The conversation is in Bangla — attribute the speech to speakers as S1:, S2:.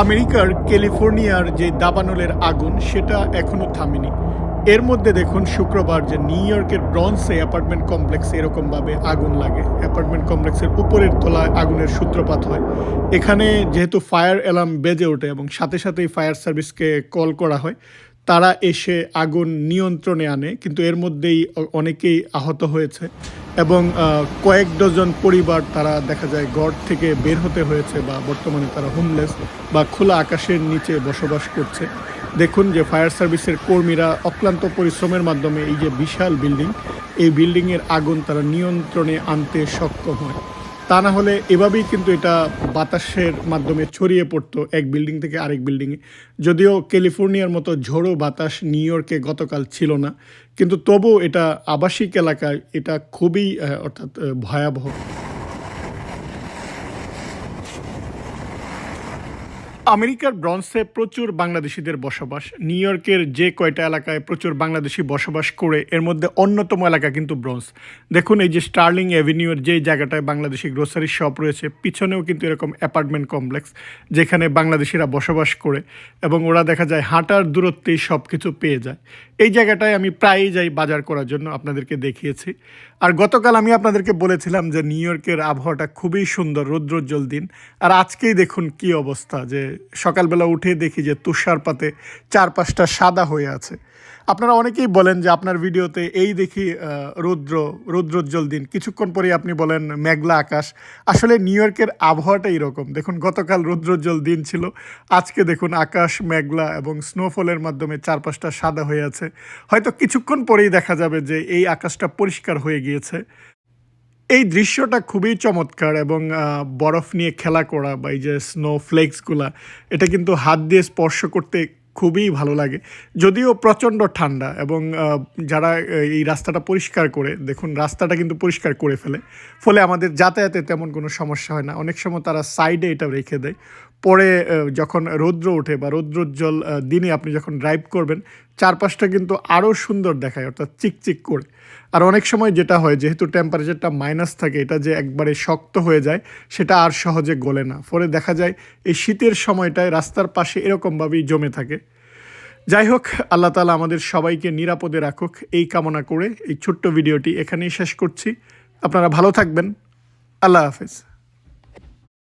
S1: আমেরিকার ক্যালিফোর্নিয়ার যে দাবানলের আগুন, সেটা এখনও থামেনি। এর মধ্যে দেখুন, শুক্রবার যে নিউ ইয়র্কের ব্রন্সে অ্যাপার্টমেন্ট কমপ্লেক্সে এরকমভাবে আগুন লাগে। অ্যাপার্টমেন্ট কমপ্লেক্সের উপরের তলায় আগুনের সূত্রপাত হয়। এখানে যেহেতু ফায়ার অ্যালার্ম বেজে ওঠে এবং সাথে সাথেই ফায়ার সার্ভিসকে কল করা হয় তারা এসে আগুন নিয়ন্ত্রণে আনে, কিন্তু এর মধ্যেই অনেকেই আহত হয়েছে এবং কয়েক ডজন পরিবার তারা দেখা যায় গড় থেকে বের হতে হয়েছে বা বর্তমানে তারা হোমলেস বা খোলা আকাশের নিচে বসবাস করছে। দেখুন যে ফায়ার সার্ভিসের কর্মীরা অক্লান্ত পরিশ্রমের মাধ্যমে এই যে বিশাল বিল্ডিং এই বিল্ডিংয়ের আগুন তারা নিয়ন্ত্রণে আনতে সক্ষম হয়। তা না হলে এভাবেই কিন্তু এটা বাতাসের মাধ্যমে ছড়িয়ে পড়তো এক বিল্ডিং থেকে আরেক বিল্ডিংয়ে। যদিও ক্যালিফোর্নিয়ার মতো ঝোড়ো বাতাস নিউ ইয়র্কে গতকাল ছিল না, কিন্তু তবু এটা আবাসিক এলাকায় এটা খুবই অর্থাৎ ভয়াবহ। আমেরিকার ব্রন্সে প্রচুর বাংলাদেশিদের বসবাস। নিউ ইয়র্কের যে কয়টা এলাকায় প্রচুর বাংলাদেশি বসবাস করে, এর মধ্যে অন্যতম এলাকা কিন্তু ব্রন্স। দেখুন, এই যে স্টার্লিং অ্যাভিনিউর যে জায়গাটায় বাংলাদেশি গ্রোসারি শপ রয়েছে, পিছনেও কিন্তু এরকম অ্যাপার্টমেন্ট কমপ্লেক্স, যেখানে বাংলাদেশিরা বসবাস করে এবং ওরা দেখা যায় হাঁটার দূরত্বেই সব কিছু পেয়ে যায়। এই জায়গাটায় আমি প্রায়ই যাই বাজার করার জন্য, আপনাদেরকে দেখিয়েছি। আর গতকাল আমি আপনাদেরকে বলেছিলাম যে নিউ ইয়র্কের আবহাওয়াটা খুবই সুন্দর, রৌদ্রোজ্জ্বল দিন। আর আজকেই দেখুন কি অবস্থা, যে সকালবেলা উঠে দেখি যে তুষারপাতে চারপাশটা সাদা হয়ে আছে। আপনারা অনেকেই বলেন যে আপনার ভিডিওতে এই দেখি রৌদ্র, রৌদ্রোজ্জ্বল দিন। কিছুক্ষণ পরেই আপনি বলেন মেঘলা আকাশ। আসলে নিউ ইয়র্কের আবহাওয়াটা এরকম। দেখুন, গতকাল রৌদ্রোজ্জ্বল দিন ছিল। আজকে দেখুন আকাশ মেঘলা এবং স্নোফলের মাধ্যমে চারপাশটা সাদা হয়ে আছে। হয়তো কিছুক্ষণ পরেই দেখা যাবে যে এই আকাশটা পরিষ্কার হয়ে গিয়েছে। এই দৃশ্যটা খুবই চমৎকার এবং বরফ নিয়ে খেলা করা বা এই যে স্নো ফ্লেক্সগুলা এটা কিন্তু হাত দিয়ে স্পর্শ করতে খুবই ভালো লাগে। যদিও প্রচণ্ড ঠান্ডা এবং যারা এই রাস্তাটা পরিষ্কার করে, দেখুন রাস্তাটা কিন্তু পরিষ্কার করে ফেলে। ফলে আমাদের যাতায়াতে তেমন কোনো সমস্যা হয় না। অনেক সময় তারা সাইডে এটা রেখে দেয়। পরে যখন রৌদ্র ওঠে বা রৌদ্রোজ্জ্বল দিনে আপনি যখন ড্রাইভ করবেন, চারপাশটা কিন্তু আরও সুন্দর দেখায়, অর্থাৎ চিকচিক করে। আর অনেক সময় যেটা হয়, যেহেতু টেম্পারেচারটা মাইনাস থাকে, এটা যে একবারে শক্ত হয়ে যায়, সেটা আর সহজে গলে না। ফলে দেখা যায়, এই শীতের সময়টায় রাস্তার পাশে এরকমভাবেই জমে থাকে। যাই হোক, আল্লাহ তালা আমাদের সবাইকে নিরাপদে রাখুক। এই কামনা করে এই ছোট্ট ভিডিওটি এখানেই শেষ করছি। আপনারা ভালো থাকবেন। আল্লাহ হাফেজ।